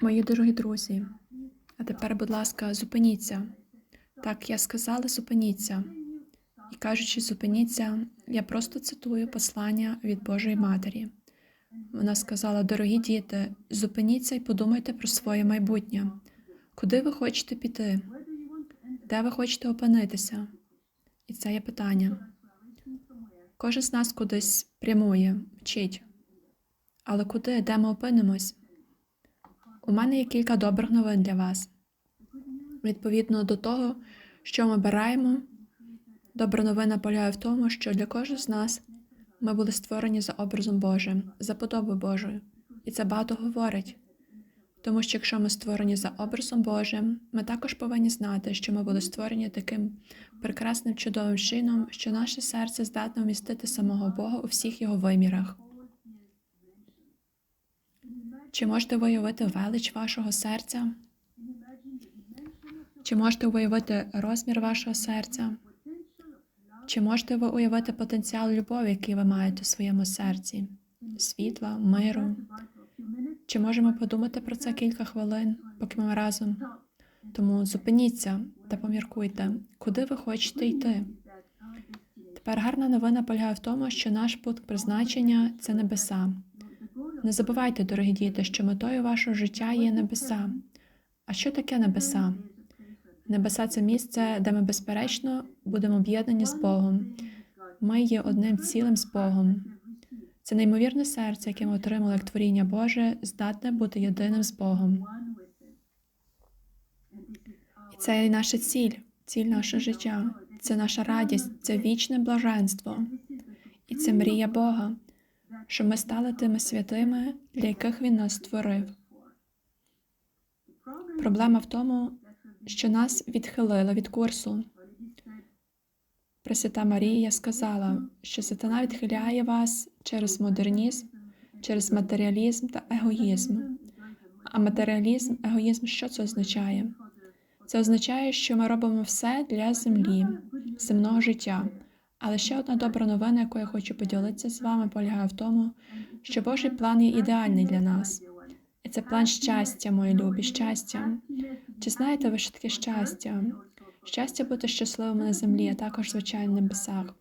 Мої дорогі друзі, а тепер, будь ласка, зупиніться. Так, я сказала, зупиніться. І кажучи, зупиніться, я просто цитую послання від Божої Матері. Вона сказала: дорогі діти, зупиніться і подумайте про своє майбутнє. Куди ви хочете піти? Де ви хочете опинитися? І це є питання. Кожен з нас кудись прямує, вчить. Але куди, де ми опинимось? У мене є кілька добрих новин для вас. Відповідно до того, що ми обираємо, добра новина полягає в тому, що для кожного з нас ми були створені за образом Божим, за подобою Божою. І це багато говорить. Тому що якщо ми створені за образом Божим, ми також повинні знати, що ми були створені таким прекрасним чудовим чином, що наше серце здатне вмістити самого Бога у всіх його вимірах. Чи можете ви уявити велич вашого серця? Чи можете уявити розмір вашого серця? Чи можете ви уявити потенціал любові, який ви маєте в своєму серці? Світла, миру? Чи можемо подумати про це кілька хвилин, поки ми разом? Тому зупиніться та поміркуйте, куди ви хочете йти. Тепер гарна новина полягає в тому, що наш пункт призначення це небеса. Не забувайте, дорогі діти, що метою вашого життя є небеса. А що таке небеса? Небеса це місце, де ми безперечно будемо об'єднані з Богом. Ми є одним цілим з Богом. Це неймовірне серце, яке ми отримали як творіння Боже, здатне бути єдиним з Богом. І це і наша ціль, ціль нашого життя. Це наша радість, це вічне блаженство. І це мрія Бога, щоб ми стали тими святими, для яких Він нас створив. Проблема в тому, що нас відхилили від курсу. Пресвята Марія сказала, що сатана відхиляє вас через модернізм, через матеріалізм та егоїзм. А матеріалізм, егоїзм, що це означає? Це означає, що ми робимо все для землі, земного життя. Але ще одна добра новина, яку я хочу поділитися з вами, полягає в тому, що Божий план є ідеальний для нас. І це план щастя, мої любі, щастя. Чи знаєте ви, що таке щастя? Щастя бути щасливими на землі, а також, звичайно, на небесах.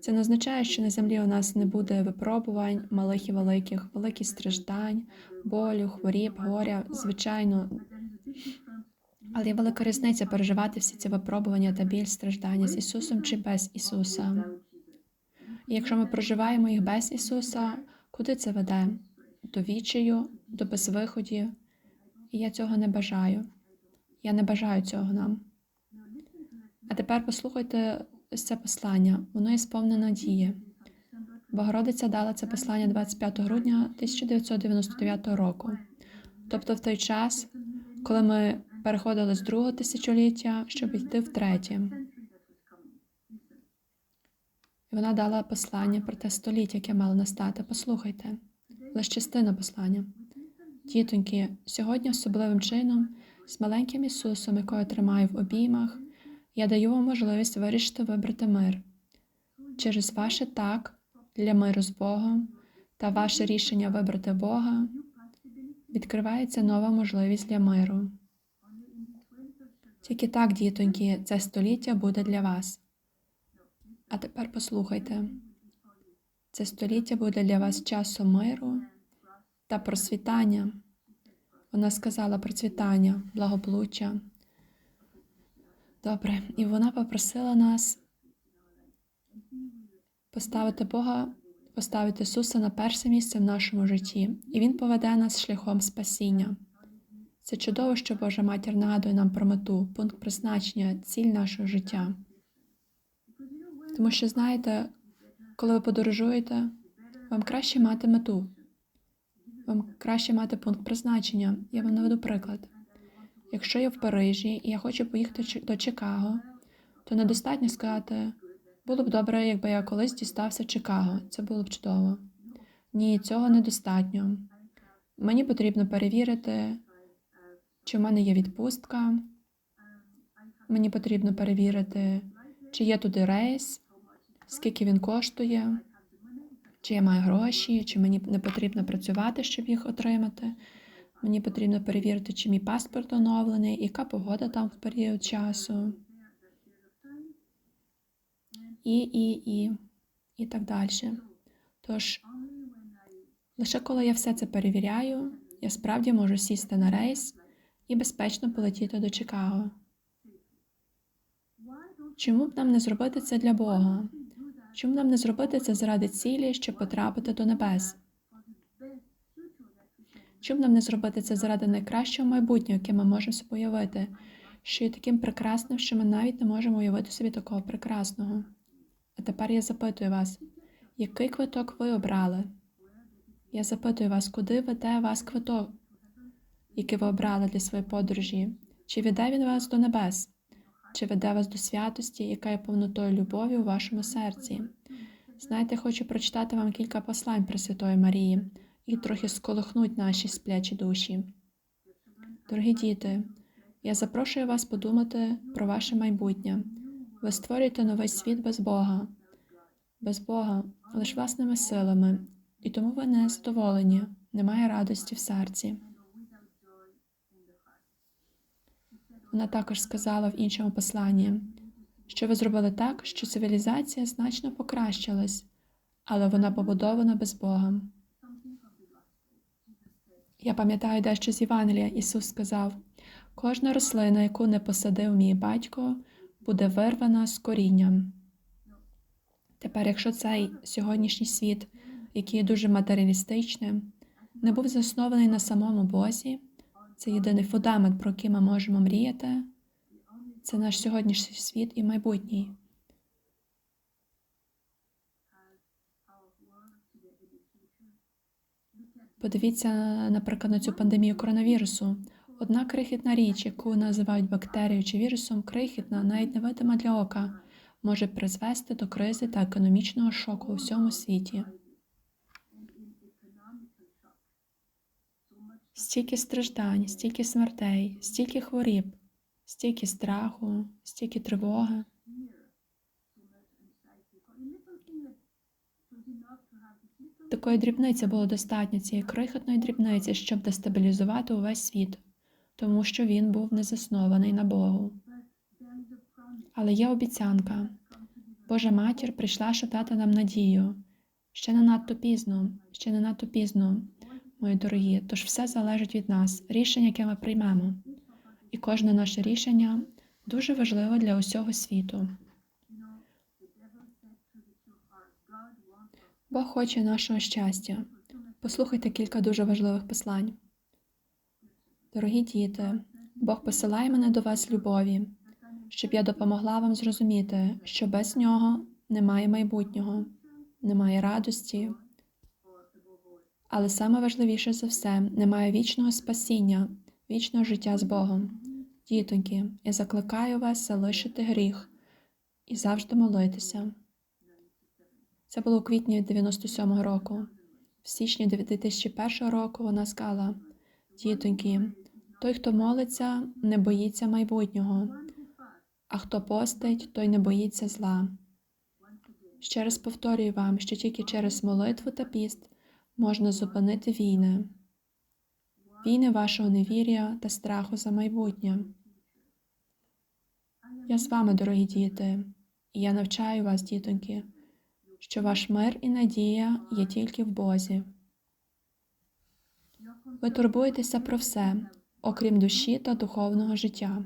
Це не означає, що на землі у нас не буде випробувань, малих і великих, великих страждань, болю, хворіб, горя, звичайно. Але є велика різниця переживати всі ці випробування та біль страждання з Ісусом чи без Ісуса. І якщо ми проживаємо їх без Ісуса, куди це веде? До вічею, до безвиходів. І я цього не бажаю. Я не бажаю цього нам. А тепер послухайте це послання. Воно є сповнене надії. Богородиця дала це послання 25 грудня 1999 року. Тобто в той час, коли ми переходили з другого тисячоліття, щоб йти в третє. І вона дала послання про те століття, яке мало настати. Послухайте, лише частина послання. Дітоньки, сьогодні особливим чином, з маленьким Ісусом, якого я тримаю в обіймах, я даю вам можливість вирішити вибрати мир. Через ваше так для миру з Богом та ваше рішення вибрати Бога відкривається нова можливість для миру. Тільки так, дітоньки, це століття буде для вас. А тепер послухайте, це століття буде для вас часом миру та просвітання. Вона сказала процвітання, благополуччя. Добре, і вона попросила нас поставити Бога, поставити Ісуса на перше місце в нашому житті, і Він поведе нас шляхом спасіння. Це чудово, що Божа матір нагадує нам про мету, пункт призначення, ціль нашого життя. Тому що, знаєте, коли ви подорожуєте, вам краще мати мету, вам краще мати пункт призначення. Я вам наведу приклад. Якщо я в Парижі і я хочу поїхати до Чикаго, то недостатньо сказати, було б добре, якби я колись дістався Чикаго. Це було б чудово. Ні, цього недостатньо. Мені потрібно перевірити, чи в мене є відпустка. Мені потрібно перевірити, чи є туди рейс, скільки він коштує, чи я маю гроші, чи мені не потрібно працювати, щоб їх отримати. Мені потрібно перевірити, чи мій паспорт оновлений, яка погода там в період часу. І, і, і, і так далі. Тож, лише коли я все це перевіряю, я справді можу сісти на рейс і безпечно полетіти до Чикаго. Чому б нам не зробити це для Бога? Чому б нам не зробити це заради цілі, щоб потрапити до небес? Чому нам не зробити це заради найкращого майбутнього, яке ми можемо собі уявити, що є таким прекрасним, що ми навіть не можемо уявити собі такого прекрасного? А тепер я запитую вас, який квиток ви обрали? Я запитую вас, куди веде вас квиток, який ви обрали для своєї подорожі? Чи веде він вас до небес? Чи веде вас до святості, яка є повнотою любові у вашому серці? Знаєте, хочу прочитати вам кілька послань Пресвятої Марії і трохи сколихнуть наші сплячі душі. Дорогі діти, я запрошую вас подумати про ваше майбутнє. Ви створюєте новий світ без Бога, без Бога, лише власними силами, і тому ви не задоволені, немає радості в серці. Вона також сказала в іншому посланні, що ви зробили так, що цивілізація значно покращилась, але вона побудована без Бога. Я пам'ятаю дещо з Євангелія. Ісус сказав: кожна рослина, яку не посадив мій батько, буде вирвана з корінням. Тепер, якщо цей сьогоднішній світ, який є дуже матеріалістичним, не був заснований на самому Бозі, це єдиний фундамент, про який ми можемо мріяти, це наш сьогоднішній світ і майбутній. Подивіться, наприклад, на цю пандемію коронавірусу. Одна крихітна річ, яку називають бактерією чи вірусом, крихітна, навіть невидима для ока, може призвести до кризи та економічного шоку у всьому світі. Стільки страждань, стільки смертей, стільки хворіб, стільки страху, стільки тривоги. Такої дрібниці було достатньо цієї крихотної дрібниці, щоб дестабілізувати увесь світ, тому що він був не заснований на Богу. Але є обіцянка. Божа матір прийшла, дати нам надію. Ще не надто пізно, ще не надто пізно, мої дорогі. Тож все залежить від нас, рішення, яке ми приймемо. І кожне наше рішення дуже важливе для усього світу. Бог хоче нашого щастя. Послухайте кілька дуже важливих послань. Дорогі діти, Бог посилає мене до вас любові, щоб я допомогла вам зрозуміти, що без нього немає майбутнього, немає радості, але саме важливіше за все, немає вічного спасіння, вічного життя з Богом. Дітоньки, я закликаю вас залишити гріх і завжди молитися. Це було у квітні 97-го року. В січні 2001 року вона сказала: Дітоньки, той, хто молиться, не боїться майбутнього, а хто постить, той не боїться зла. Ще раз повторюю вам, що тільки через молитву та піст можна зупинити війни, війни вашого невір'я та страху за майбутнє. Я з вами, дорогі діти, і я навчаю вас, дітоньки, що ваш мир і надія є тільки в Бозі. Ви турбуєтеся про все, окрім душі та духовного життя.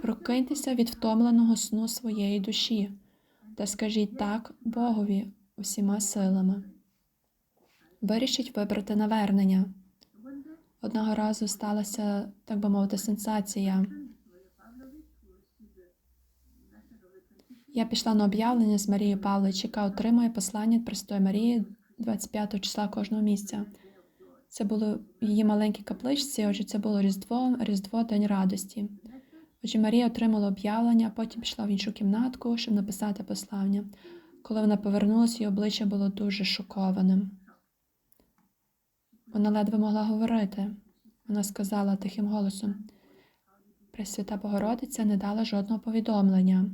Прокиньтеся від втомленого сну своєї душі та скажіть так Богові усіма силами. Вирішіть вибрати навернення. Одного разу сталася, так би мовити, сенсація. Я пішла на об'явлення з Марією Павлович, яка отримує послання від Престої Марії 25 числа кожного місяця. Це було її маленькій капличці, отже, це було Різдво, Різдво, День радості. Отже, Марія отримала об'явлення, потім пішла в іншу кімнатку, щоб написати послання. Коли вона повернулася, її обличчя було дуже шокованим. Вона ледве могла говорити. Вона сказала тихим голосом: Пресвята Богородиця не дала жодного повідомлення.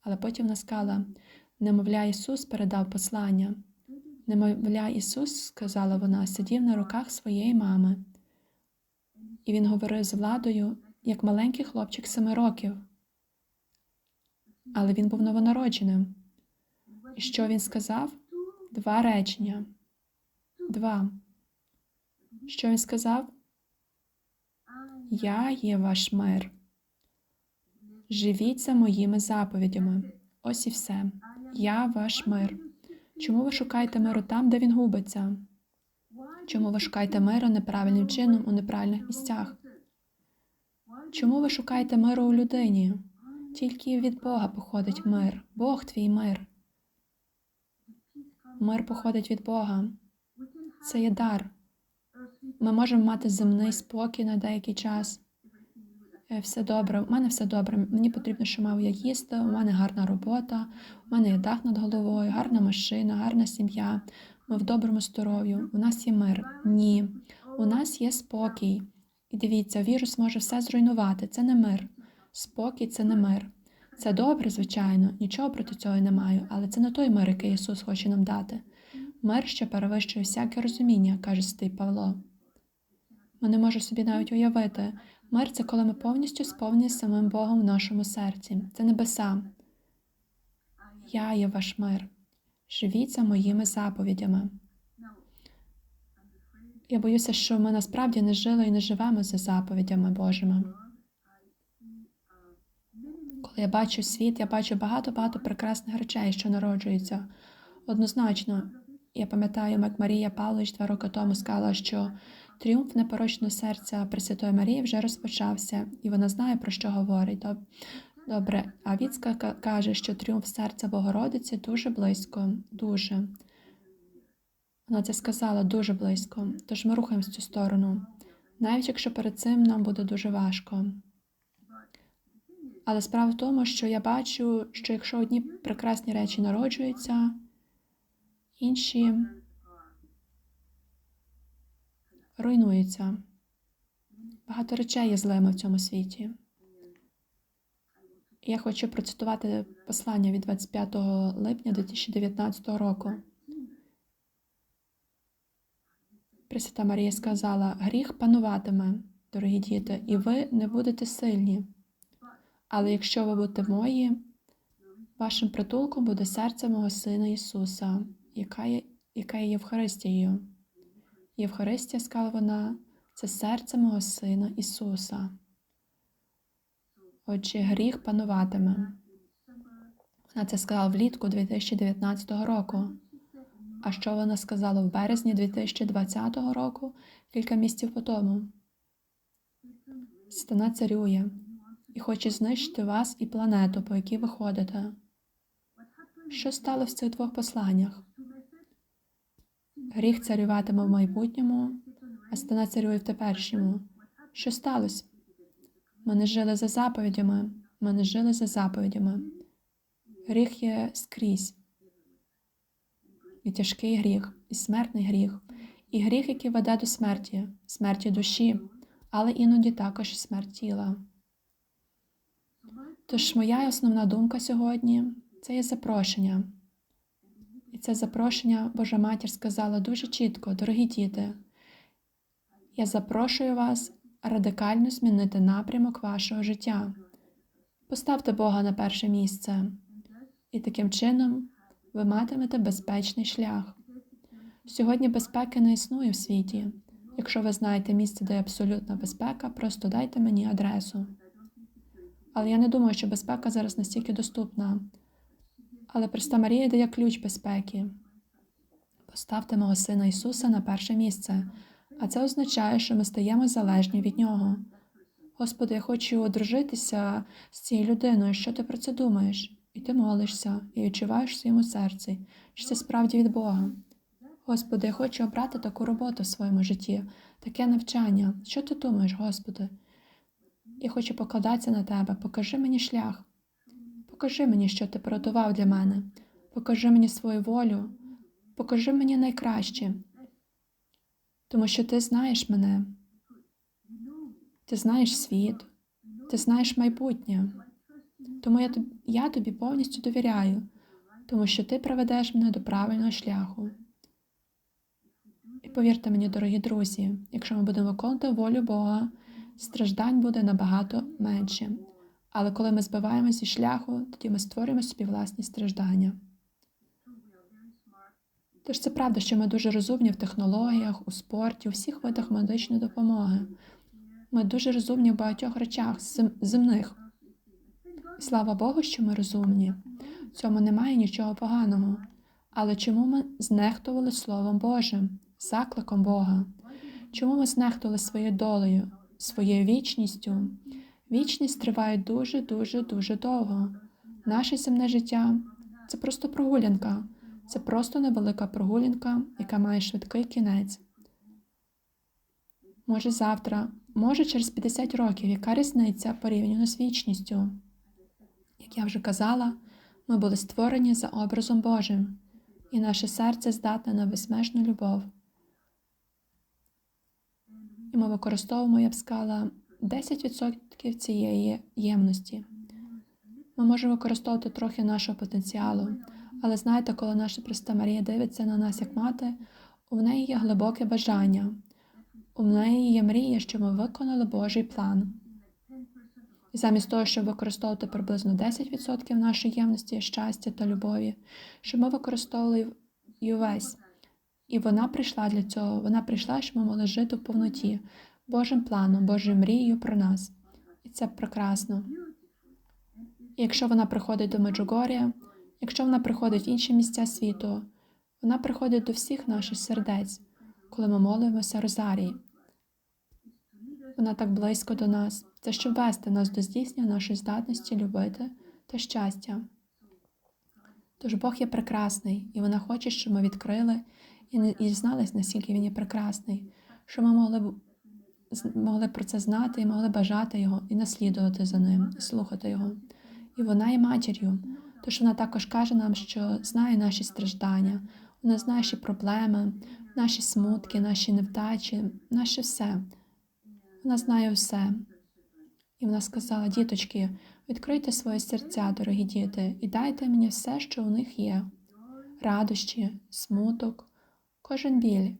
Але потім вона сказала, немовля Ісус передав послання. Немовля Ісус, сказала вона, сидів на руках своєї мами. І він говорив з владою, як маленький хлопчик семи років. Але він був новонародженим. І що він сказав? Два речення. Два. Що він сказав? Я є ваш мир. Живіть за моїми заповідями. Ось і все. Я ваш мир. Чому ви шукаєте миру там, де він губиться? Чому ви шукаєте миру неправильним чином у неправильних місцях? Чому ви шукаєте миру у людині? Тільки від Бога походить мир. Бог твій мир. Мир походить від Бога. Це є дар. Ми можемо мати земний спокій на деякий час. Е, Все добре, у мене все добре. Мені потрібно, що мав я їсти, у мене гарна робота, у мене є дах над головою, гарна машина, гарна сім'я. Ми в доброму здоров'ю. У нас є мир. Ні. У нас є спокій. І дивіться, вірус може все зруйнувати. Це не мир. Спокій це не мир. Це добре, звичайно, нічого проти цього не маю, але це не той мир, який Ісус хоче нам дати. Мир, що перевищує всяке розуміння, каже святий Павло. Ми не можемо собі навіть уявити. Мир це коли ми повністю сповнені самим Богом в нашому серці. Це небеса. Я є ваш мир. Живіть за моїми заповідями. Я боюся, що ми насправді не жили і не живемо за заповідями Божими. Коли я бачу світ, я бачу багато-багато прекрасних речей, що народжуються. Однозначно, я пам'ятаю, як Марія Павлович два роки тому сказала, що тріумф непорочного серця Пресвятої Марії вже розпочався, і вона знає, про що говорить. Добре, а Віцка каже, що тріумф серця Богородиці дуже близько, дуже. Вона це сказала дуже близько, тож ми рухаємось в цю сторону, навіть якщо перед цим нам буде дуже важко. Але справа в тому, що я бачу, що якщо одні прекрасні речі народжуються, інші руйнуються. Багато речей є злими в цьому світі. Я хочу процитувати послання від 25 липня 2019 року. Пресвята Марія сказала: гріх пануватиме, дорогі діти, і ви не будете сильні. Але якщо ви будете мої, вашим притулком буде серце мого Сина Ісуса, яка є, яка є Євхаристією. Євхаристія, сказала вона, це серце мого Сина Ісуса. Отже, гріх пануватиме. Вона це сказала влітку 2019 року. А що вона сказала в березні 2020 року, кілька місяців по тому? Сатана царює і хоче знищити вас і планету, по якій ви ходите. Що стало в цих двох посланнях? Гріх царюватиме в майбутньому, а сатана царює в теперішньому. Що сталося? Ми не жили за заповідями, ми не жили за заповідями. Гріх є скрізь. І тяжкий гріх, і смертний гріх, і гріх, який веде до смерті, смерті душі, але іноді також смерть тіла. Тож моя основна думка сьогодні це є запрошення. Це запрошення Божа Матір сказала дуже чітко, дорогі діти. Я запрошую вас радикально змінити напрямок вашого життя. Поставте Бога на перше місце, і таким чином ви матимете безпечний шлях. Сьогодні безпеки не існує в світі. Якщо ви знаєте місце, де абсолютна безпека, просто дайте мені адресу. Але я не думаю, що безпека зараз настільки доступна. Але Преста Марія дає ключ безпеки. Поставте мого Сина Ісуса на перше місце, а це означає, що ми стаємо залежні від Нього. Господи, я хочу одружитися з цією людиною. Що ти про це думаєш? І ти молишся, і відчуваєш в своєму серці, що це справді від Бога. Господи, я хочу обрати таку роботу в своєму житті, таке навчання. Що ти думаєш, Господи? Я хочу покладатися на тебе. Покажи мені шлях. Покажи мені, що ти приготував для мене. Покажи мені свою волю. Покажи мені найкраще. Тому що ти знаєш мене. Ти знаєш світ, ти знаєш майбутнє. Тому я тобі, я тобі повністю довіряю, тому що ти приведеш мене до правильного шляху. І повірте мені, дорогі друзі, якщо ми будемо виконувати волю Бога, страждань буде набагато менше. Але коли ми збиваємося зі шляху, тоді ми створюємо собі власні страждання. Тож це правда, що ми дуже розумні в технологіях, у спорті, у всіх видах медичної допомоги. Ми дуже розумні в багатьох речах зем- земних. І слава Богу, що ми розумні. В цьому немає нічого поганого. Але чому ми знехтували Словом Божим, закликом Бога? Чому ми знехтували своєю долею, своєю вічністю? Вічність триває дуже, дуже, дуже довго. Наше земне життя це просто прогулянка. Це просто невелика прогулянка, яка має швидкий кінець. Може завтра, може через 50 років, яка різниця порівняно з вічністю? Як я вже казала, ми були створені за образом Божим, і наше серце здатне на безмежну любов. І ми використовуємо, я б сказала, 10% цієї ємності. Ми можемо використовувати трохи нашого потенціалу, але знаєте, коли наша Преста Марія дивиться на нас як мати, у неї є глибоке бажання, у неї є мрія, що ми виконали Божий план. І замість того, щоб використовувати приблизно 10% нашої ємності, щастя та любові, щоб ми використовували і увесь. І вона прийшла для цього. Вона прийшла, щоб ми могли жити в повноті, Божим планом, Божою мрією про нас. І це прекрасно. І якщо вона приходить до Меджугорія, якщо вона приходить в інші місця світу, вона приходить до всіх наших сердець, коли ми молимося Розарії. Вона так близько до нас. Це щоб вести нас до здійснення нашої здатності любити та щастя. Тож Бог є прекрасний, і вона хоче, щоб ми відкрили і і наскільки він є прекрасний, щоб ми могли могли про це знати і могли бажати його і наслідувати за ним, і слухати його. І вона є матір'ю. Тож вона також каже нам, що знає наші страждання, вона знає наші проблеми, наші смутки, наші невдачі, наше все. Вона знає все. І вона сказала: діточки, відкрийте свої серця, дорогі діти, і дайте мені все, що у них є: радощі, смуток, кожен біль,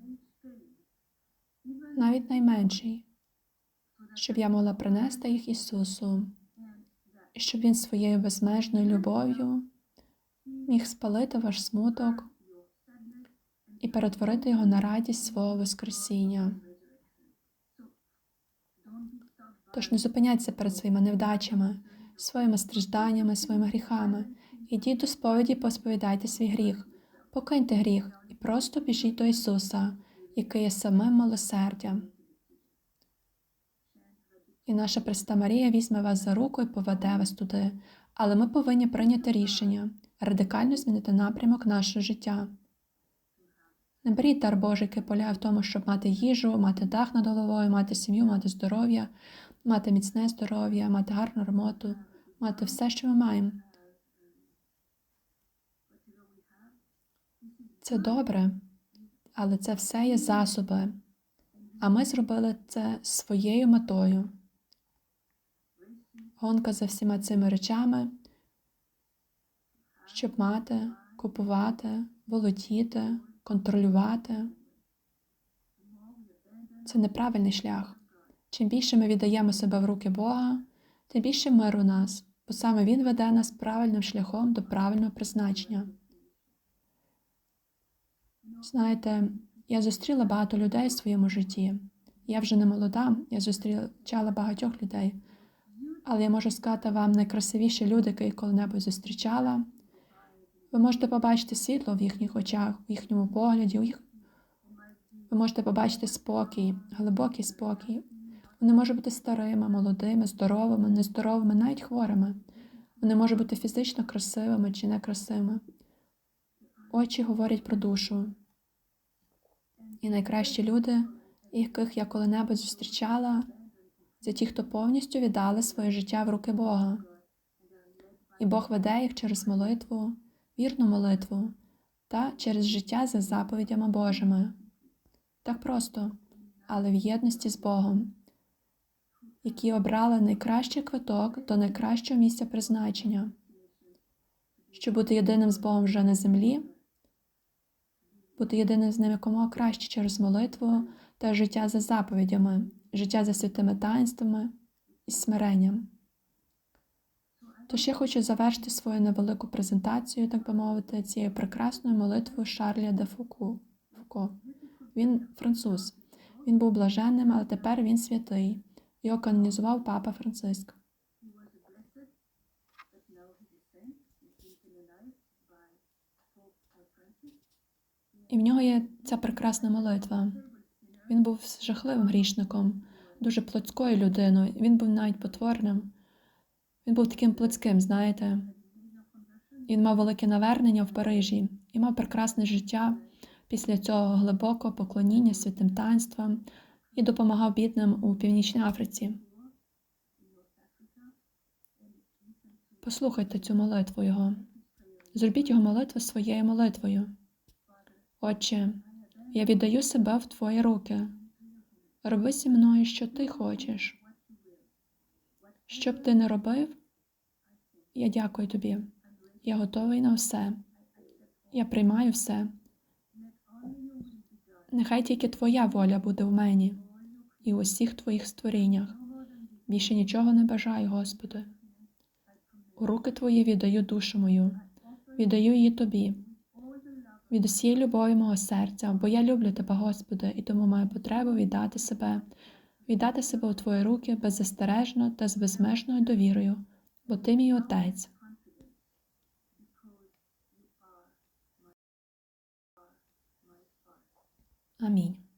навіть найменший, щоб я могла принести їх Ісусу, і щоб Він своєю безмежною любов'ю міг спалити ваш смуток і перетворити його на радість свого Воскресіння. Тож не зупиняйтеся перед своїми невдачами, своїми стражданнями, своїми гріхами. Ідіть до сповіді, посповідайте свій гріх, покиньте гріх і просто біжіть до Ісуса, який є самим милосердям. І наша Преста Марія візьме вас за руку і поведе вас туди, але ми повинні прийняти рішення радикально змінити напрямок нашого життя. Не беріть дар Божий, який полягає в тому, щоб мати їжу, мати дах над головою, мати сім'ю, мати здоров'я, мати міцне здоров'я, мати гарну роботу, мати все, що ми маємо. Це добре, але це все є засоби. А ми зробили це своєю метою. Гонка за всіма цими речами, щоб мати, купувати, володіти, контролювати. Це неправильний шлях. Чим більше ми віддаємо себе в руки Бога, тим більше мир у нас, бо саме Він веде нас правильним шляхом до правильного призначення. Знаєте, я зустріла багато людей в своєму житті. Я вже не молода, я зустрічала багатьох людей. Але я можу сказати вам найкрасивіші люди, які я коли-небудь зустрічала. Ви можете побачити світло в їхніх очах, в їхньому погляді, у їх... ви можете побачити спокій, глибокий спокій. Вони можуть бути старими, молодими, здоровими, нездоровими, навіть хворими. Вони можуть бути фізично красивими чи некрасивими. Очі говорять про душу. І найкращі люди, яких я коли-небудь зустрічала, це ті, хто повністю віддали своє життя в руки Бога. І Бог веде їх через молитву, вірну молитву та через життя за заповідями Божими. Так просто, але в єдності з Богом, які обрали найкращий квиток до найкращого місця призначення, щоб бути єдиним з Богом вже на землі, бути єдиним з ним якомога краще через молитву та життя за заповідями, життя за святими таїнствами і смиренням. Тож я хочу завершити свою невелику презентацію, так би мовити, цією прекрасною молитвою Шарля де. Фуко. Він француз. Він був блаженним, але тепер він святий. Його канонізував папа Франциск. І в нього є ця прекрасна молитва. Він був жахливим грішником, дуже плотською людиною. Він був навіть потворним. Він був таким плотським, знаєте. Він мав велике навернення в Парижі і мав прекрасне життя після цього глибокого поклоніння святим таїнствам і допомагав бідним у Північній Африці. Послухайте цю молитву його. Зробіть його молитву своєю молитвою. Отче, я віддаю себе в Твої руки. Роби зі мною, що ти хочеш. Що б ти не робив, я дякую тобі. Я готовий на все. Я приймаю все. Нехай тільки Твоя воля буде в мені і у усіх Твоїх створіннях. Більше нічого не бажаю, Господи. У руки Твої віддаю душу мою, віддаю її Тобі. Від усієї любові мого серця, бо я люблю тебе, Господи, і тому маю потребу віддати себе, віддати себе у Твої руки беззастережно та з безмежною довірою, бо Ти мій Отець. Амінь.